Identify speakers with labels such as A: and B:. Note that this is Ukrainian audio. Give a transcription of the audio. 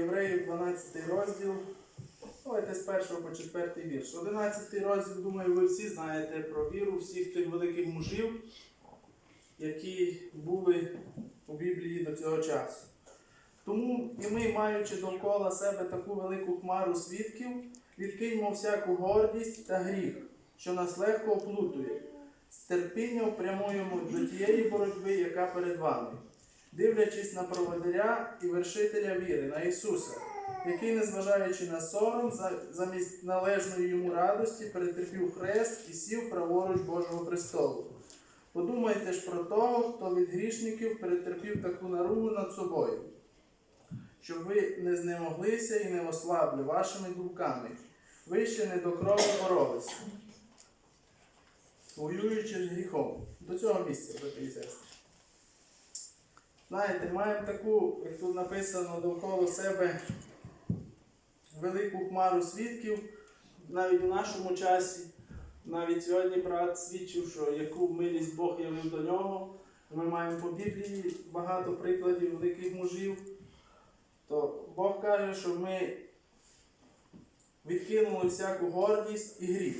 A: Євреїв, 12 розділ. Давайте з першого по четвертий вірш. 11 розділ, думаю, ви всі знаєте про віру всіх тих великих мужів, які були у Біблії до цього часу. Тому і ми, маючи довкола себе таку велику хмару свідків, відкиньмо всяку гордість та гріх, що нас легко оплутує, з терпінням прямуємо до тієї боротьби, яка перед вами, дивлячись на проводиря і вершителя віри, на Ісуса, який, незважаючи на сором, замість належної йому радості, перетерпів хрест і сів праворуч Божого престолу. Подумайте ж про того, хто від грішників перетерпів таку наругу над собою, щоб ви не знемоглися і не ослабли вашими думками. Ви ще не до крові боролися, воюючи з гріхом. До цього місця, брати і сестри. Знаєте, маємо таку, як тут написано, довкола себе велику хмару свідків, навіть у нашому часі. Навіть сьогодні брат свідчив, що яку милість Бог явив до нього. Ми маємо по Біблії багато прикладів великих мужів. То Бог каже, що ми відкинули всяку гордість і гріх.